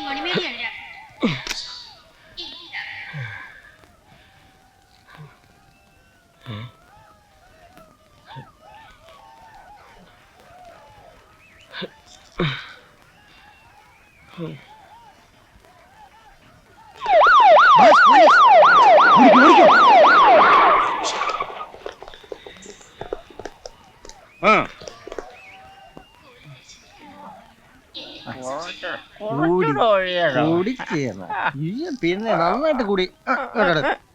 എനിക്ക് മണിമേടിയാണ് രാഘവേട്ട പിന്നെ നന്നായിട്ട് കൂടി.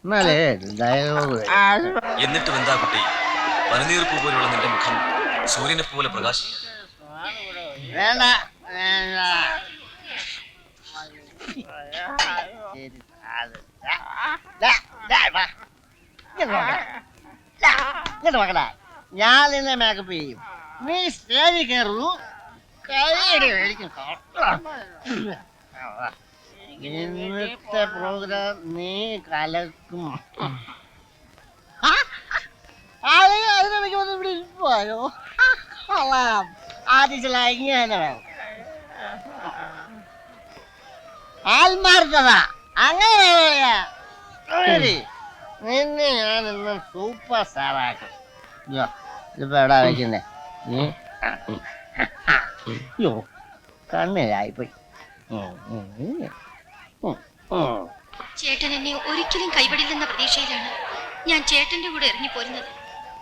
എന്നാലേ ഡയലോഗ് എന്നിട്ട് എന്താ കുട്ടി? പനിനീർപ്പൂ പോലുള്ള നിന്റെ മുഖം സൂര്യനെ പോലെ പ്രകാശിക്കും. വേണ്ട. ഞാൻ നിന്നെ മേക്കപ്പ് ചെയ്യും. നീ സ്റ്റേജിൽ കയറുന്നു കൈയടി മേടിക്കും. ഇന്നത്തെ പ്രോഗ്രാം നീ കലക്കും. അതിനിടയ്ക്ക് വന്ന് സൂപ്പർ ഇയ്യോ, ഇതിപ്പോ എവിടാ വെക്കുന്നേ നീ അയ്യോ കണ്ണിലായിപ്പോയി ഉം, ഉം. ഉം, ഉം. ചേട്ടൻ എന്നെ ഒരിക്കലും കൈവിടില്ലെന്ന പ്രതീക്ഷയിലാണ് ഞാൻ ചേട്ടന്റെ കൂടെ ഇറങ്ങി പോരുന്നത്.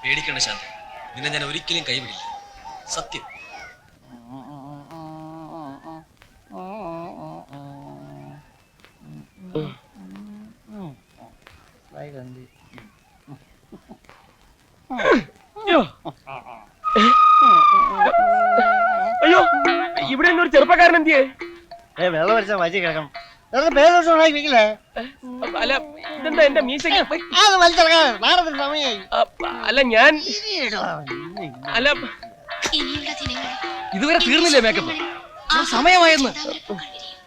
പേടിക്കണ്ട ശാന്ത. നിന്നെ ഞാൻ ഒരിക്കലും കൈവിടില്ല. സത്യം. അയ്യോ. ഇവിടെ ഒരു ചെറുപ്പക്കാരൻ എന്തിയേ? വെള്ളം വരച്ചാ വജി കിടക്കണം അല്ല ഇതെന്താ എന്റെ മീശയ്ക്ക് അല്ല ഞാൻ അല്ല ഇതുവരെ തീർന്നില്ലേ മേക്കപ്പ് സമയമായിരുന്നു സമയമായെന്ന്.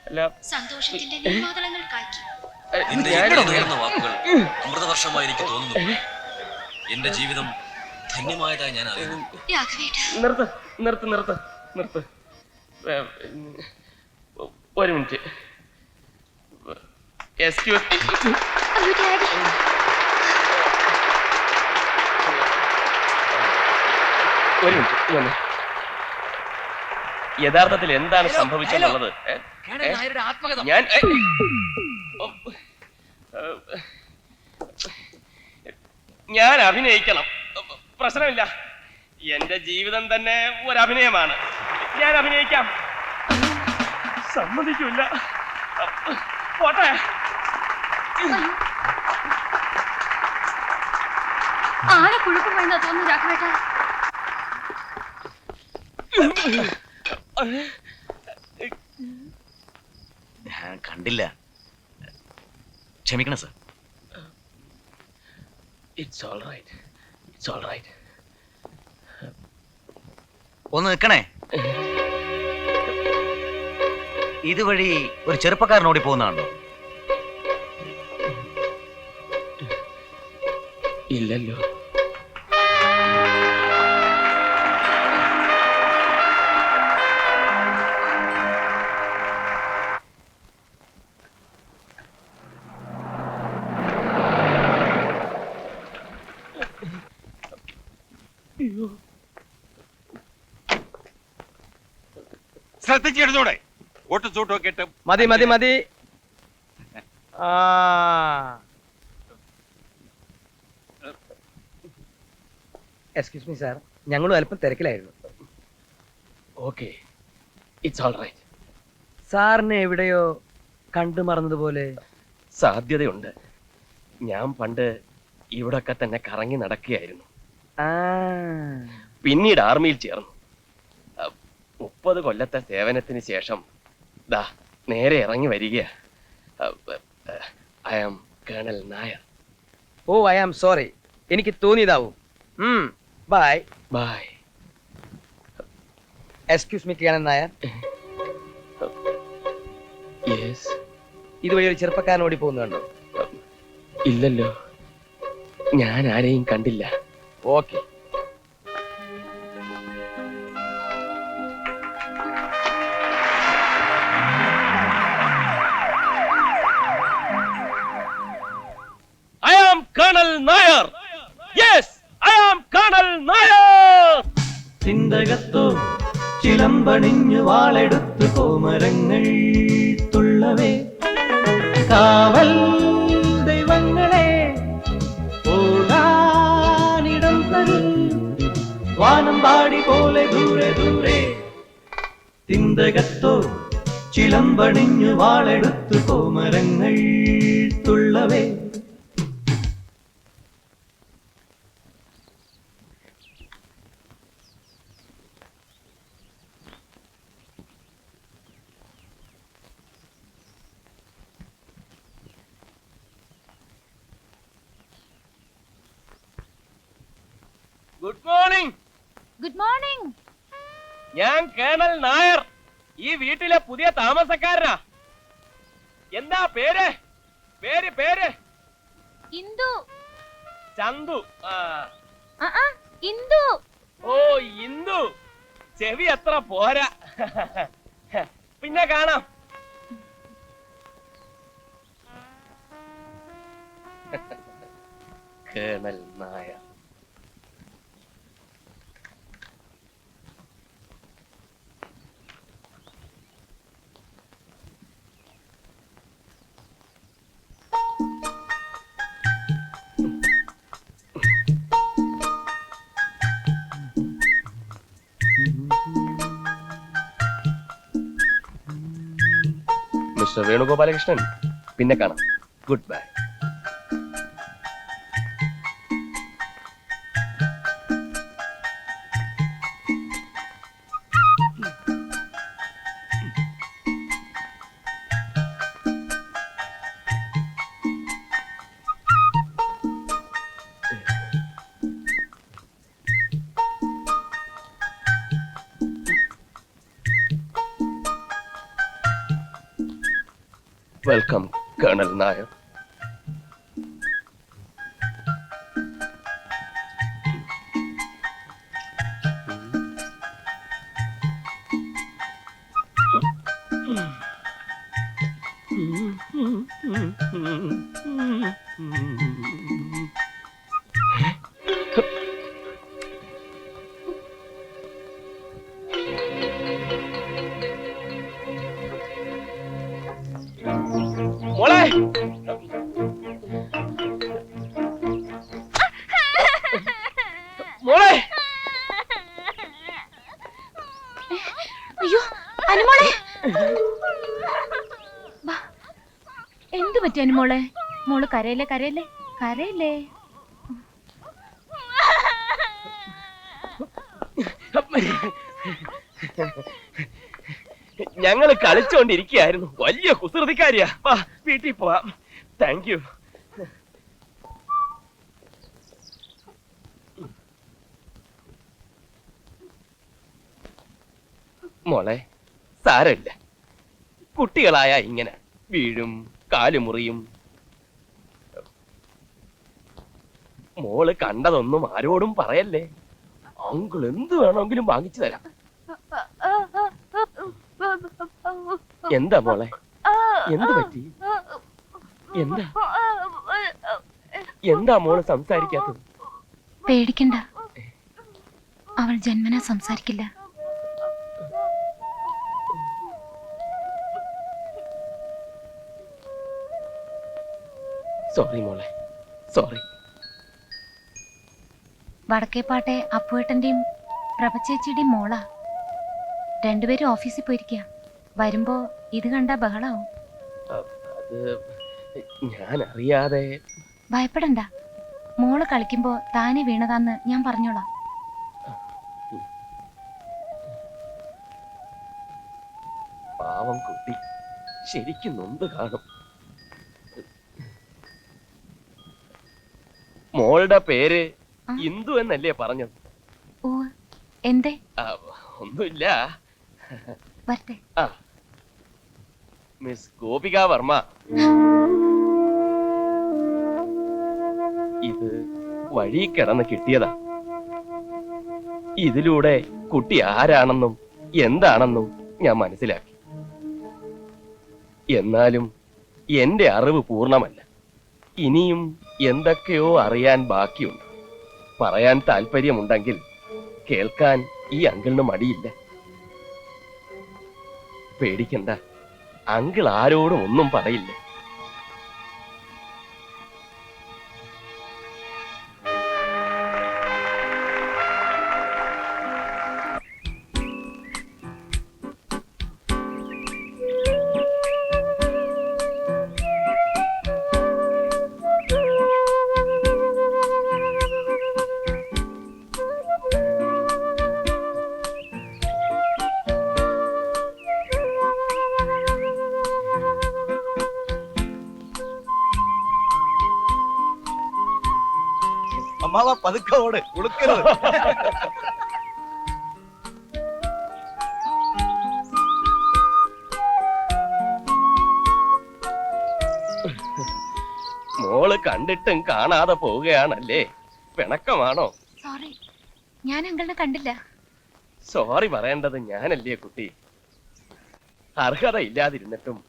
അല്ല. സന്തോഷത്തിന്റെ നിന്റെ ഞാൻ ഇങ്ങനെ വാക്കുകൾ അമൃതവർഷമായി എനിക്ക് തോന്നുന്നു. എന്റെ ജീവിതം ധന്യമായതായി ഞാൻ അറിയുന്നു. നിർത്ത് നിർത്ത് നിർത്ത് നിർത്ത്. ഒരു മിനിറ്റ്. എക്സ്ക്യൂസ്. ഒരു മിനിറ്റ് വന്നേ. യഥാർത്ഥത്തിൽ എന്താണ് സംഭവിച്ചെന്നുള്ളത്? ഏ? ഞാൻ ഞാൻ അഭിനയിക്കണം. പ്രശ്നമില്ല. എന്റെ ജീവിതം തന്നെ ഒരു അഭിനയമാണ് ഞാൻ അഭിനയിക്കാം. സമ്മതിക്കില്ല പോട്ടെ. ആകെ കുഴപ്പം വേണ്ട തോന്നുന്നു രാഘവേട്ട? ഞാൻ കണ്ടില്ല. ക്ഷമിക്കണം sir. It's all right it's all right ഒന്ന് നിൽക്കണേ. ഇതുവഴി ഒരു ചെറുപ്പക്കാരൻ ഓടി പോകുന്നതാണോ? ഇല്ലല്ലോ. ഒട്ടും ഇട്ട് മതി മതി മതി. ആ. എക്സ്ക്യൂസ് മീ സാർ ഞങ്ങളും അല്പം തിരക്കിലായിരുന്നു. ഓക്കെ ഇറ്റ്സ് ഓൾ റൈറ്റ് സാറിനെ എവിടെയോ കണ്ടു മറന്നതുപോലെ. സാധ്യതയുണ്ട്. ഞാൻ പണ്ട് ഇവിടൊക്കെ തന്നെ കറങ്ങി നടക്കുകയായിരുന്നു. ആ. പിന്നീട് ആർമിയിൽ ചേർന്നു. അഹ് മുപ്പത് കൊല്ലത്തെ സേവനത്തിന് ശേഷം ദാ നേരെ ഇറങ്ങി വരിക I am colonel Nair oh I am sorry എനിക്ക് തോന്നിയതാവും. ബൈ ബൈ എക്സ്ക്യൂസ് മീ കിയാനൻ നായർ യെസ് ഇതുവഴി ഒരു ചെറുപ്പക്കാരൻ ഓടി പോകുന്നു കണ്ടോ oh. ഇല്ലല്ലോ. ഞാൻ ആരെയും കണ്ടില്ല. Okay I am colonel Nair yes am Nair ചിന്തകത്തോ ചിലമ്പണിഞ്ഞു വാളെടുത്ത് കോമരങ്ങൾ തുള്ളവേ. കാവൽ ദൈവങ്ങളെ ഓടാനിടം തരും. വാനം പാടി പോലെ ദൂരെ ദൂരെ. ചിന്തകത്തോ ചിലമ്പണിഞ്ഞു വാളെടുത്ത് കോമരങ്ങൾ ഞാൻ കേണൽ നായർ. ഈ വീട്ടിലെ പുതിയ താമസക്കാരനാ. എന്താ പേര്? പേര് പേര്? ഇന്ദു. ചന്തു. ഇന്ദു. ഓ ഇന്ദു. ചെവി എത്ര പോരാ. പിന്നെ കാണാം. കേണൽ നായർ. മിസ്റ്റർ വേണുഗോപാലകൃഷ്ണൻ പിന്നെ കാണാം. Good bye welcome colonel Nair. മോളെ! അയ്യോ അനുമോളെ. എന്ത് പറ്റി അനുമോളെ? മോൾ കരയല്ലേ കരയല്ലേ? കരയല്ലേ? ഞങ്ങൾ കളിച്ചോണ്ടിരിക്കുകയായിരുന്നു. വലിയ കുസൃതിക്കാരിയാ. വാ. വീട്ടിൽ പോവാം താങ്ക് യു മോളെ സാരമില്ല കുട്ടികളായ ഇങ്ങനെ വീഴും കാലുമുറിയും മോൾ കണ്ടതൊന്നും ആരോടും പറയല്ലേ അങ്കിൾ എന്ത് വേണമെങ്കിലും വാങ്ങിച്ചു തരാം എന്താ മോളെ എന്ത് പറ്റി? എന്താ? എന്താ മോൾ സംസാരിക്കാത്തത്? പേടിക്കണ്ട. അവൾ ജന്മന സംസാരിക്കില്ല. സോറി മോളെ. സോറി. വടക്കേപ്പാട്ടെ അപ്പുവേട്ടന്റെയും പ്രഭച്ചേച്ചിയുടെയും മോളാ. രണ്ടുപേരും ഓഫീസിൽ പോയിരിക്കുക വരുമ്പോ ഇത് കണ്ട ബഹളാവും. അത് ഞാൻ അറിയാതെ ഭയപ്പെടണ്ട. മോൾ കളിക്കുമ്പോ താനെ വീണതാന്ന് ഞാൻ പറഞ്ഞോളാം. പാവം കുട്ടി. ശരിക്കും നൊന്ത് കാണും. മോളുടെ പേര് ഇന്ദു എന്നല്ലേ പറഞ്ഞത്? ഓ എന്തേ? ഒന്നുമില്ല. വരട്ടെ. ആ. മിസ് ഗോപിക വർമ്മ. ഇത് വഴി കിടന്ന് കിട്ടിയതാ. ഇതിലൂടെ കുട്ടി ആരാണെന്നും എന്താണെന്നും ഞാൻ മനസ്സിലാക്കി. എന്നാലും എന്റെ അറിവ് പൂർണമല്ല. ഇനിയും എന്തൊക്കെയോ അറിയാൻ ബാക്കിയുണ്ട്. പറയാൻ താല്പര്യമുണ്ടെങ്കിൽ കേൾക്കാൻ ഈ അങ്കിളിന് മടിയില്ല. പേടിക്കണ്ട. അങ്കിൾ ആരോടും ഒന്നും പറയില്ല. പതുക്കെ ഓട് ഉളുക്കരുത്. മോൾ കണ്ടിട്ടും കാണാതെ പോവുകയാണല്ലേ? പിണക്കമാണോ? സോറി ഞാൻ അങ്കിളിനെ കണ്ടില്ല. സോറി പറയേണ്ടത് ഞാനല്ലേ കുട്ടി. അർഹത ഇല്ലാതിരുന്നിട്ടും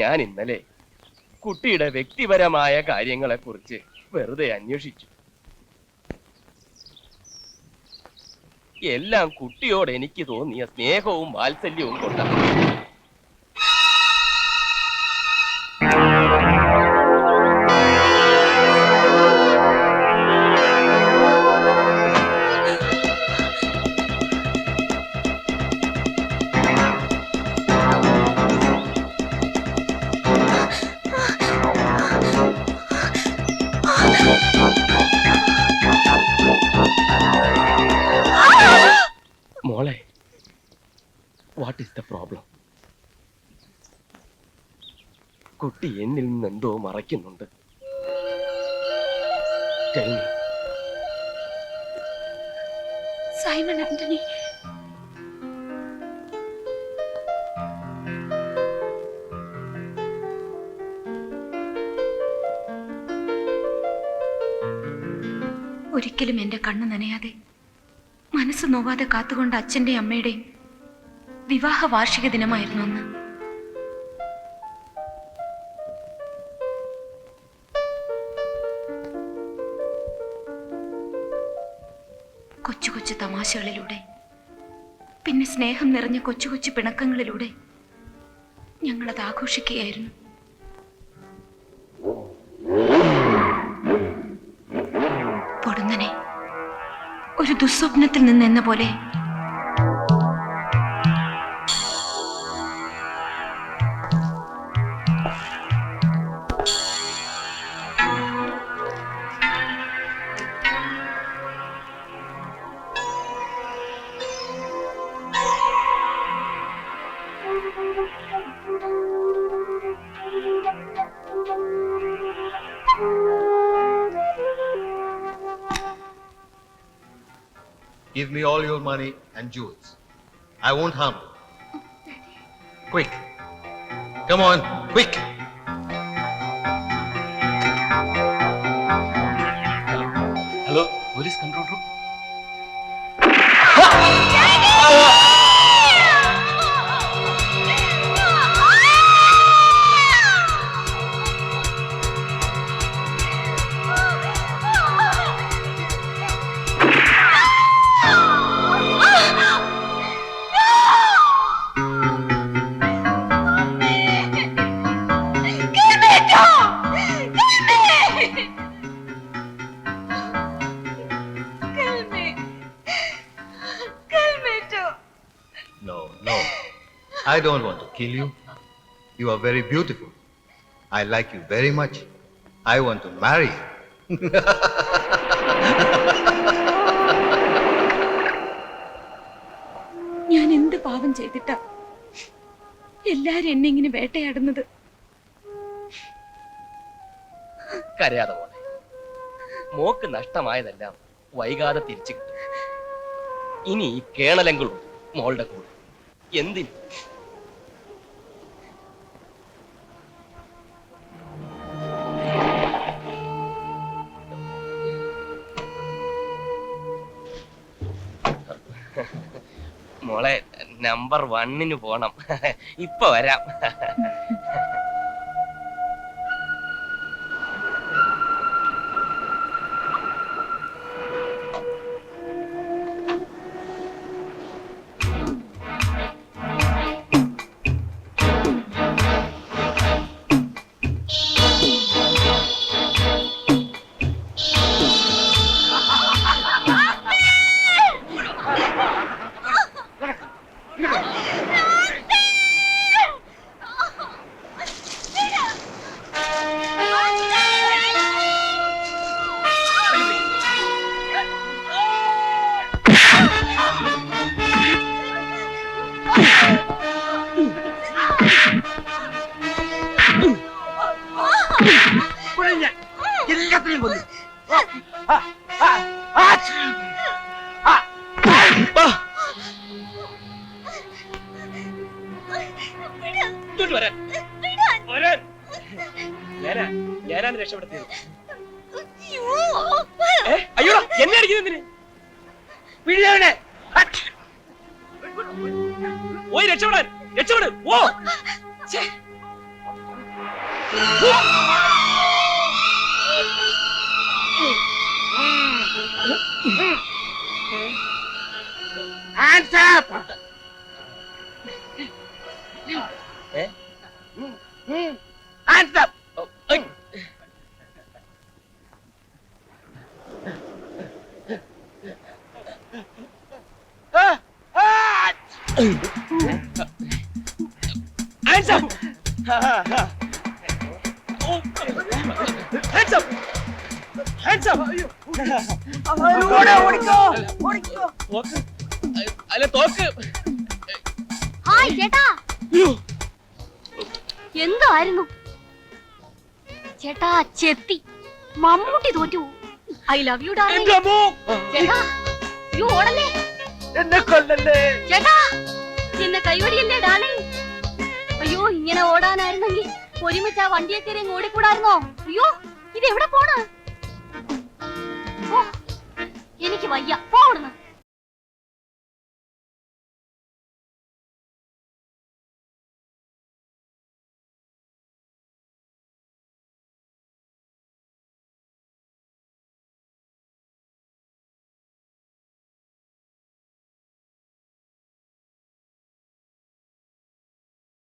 ഞാൻ ഇന്നലെ കുട്ടിയുടെ വ്യക്തിപരമായ കാര്യങ്ങളെക്കുറിച്ച് വെറുതെ അന്വേഷിച്ചു. എല്ലാം കുട്ടിയോട് എനിക്ക് തോന്നിയ സ്നേഹവും വാത്സല്യവും കൊണ്ടാണ്. കുട്ടി എന്നിൽ നിന്ന് എന്തോ മറയ്ക്കുന്നുണ്ട്. സൈമൺ ആന്റണി. ഒരിക്കലും എന്റെ കണ്ണു നനയാതെ മനസ്സ് നോവാതെ കാത്തുകൊണ്ട് അച്ഛന്റെയും അമ്മയുടെയും വിവാഹ വാർഷിക ദിനമായിരുന്നു അന്ന്. കൊച്ചു പിന്നെ സ്നേഹം നിറഞ്ഞ കൊച്ചു കൊച്ചു പിണക്കങ്ങളിലൂടെ ഞങ്ങളത് ആഘോഷിക്കുകയായിരുന്നു. പൊടുന്നനെ ഒരു ദുസ്വപ്നത്തിൽ നിന്ന് എന്ന പോലെ Give me all your money and jewels. I won't harm you. Quick. Come on, quick. Hello, police control room. Don't want to kill you. You are very beautiful. I like you very much. I want to marry you. ഞാൻ എന്ത് പാപം ചെയ്തിട്ടാ എല്ലാരും എന്നെ ഇങ്ങനെ വേട്ടയാടുന്നത് കരയാതെ മോളെ mock നഷ്ടമായതെല്ലാം വൈകാതെ തിരിച്ചു കിട്ടും ഇനി ഈ കേണലെങ്കിലും മോളുടെ കൂടെ എന്തിന് നമ്പർ വണ്ണിന് പോണം. ഇപ്പൊ വരാം. അയ്യോ. എന്നെ അടിക്കുന്നതിന് പിഴിയവനെ പോയി രക്ഷപ്പെടാൻ രക്ഷപ്പെട് ഓ Hands up! Oh. Hands up! Hands up! തോക്ക്. അല്ല തോക്ക് ഹായ് ചേട്ടാ എന്തായിരുന്നു ചേട്ടാ ചെത്തി മമ്മൂട്ടി തോറ്റു ഐ ലവ് യു എന്റെ അമ്മോ. ചേട്ടാ യു ഓടല്ലേ? എന്നെ കൊല്ലല്ലേ. ചേട്ടാ എന്നെ കൈവടിയല്ലേ ഡാർലിംഗ് അയ്യോ ഇങ്ങനെ ഓടാനായിരുന്നെങ്കിൽ ഒരുമിച്ച് ആ വണ്ടിയെ കയറി ഓടിക്കൂടായിരുന്നോ? അയ്യോ ഇത് എവിടെ പോണ് എനിക്ക് വയ്യ. പോടുന്നു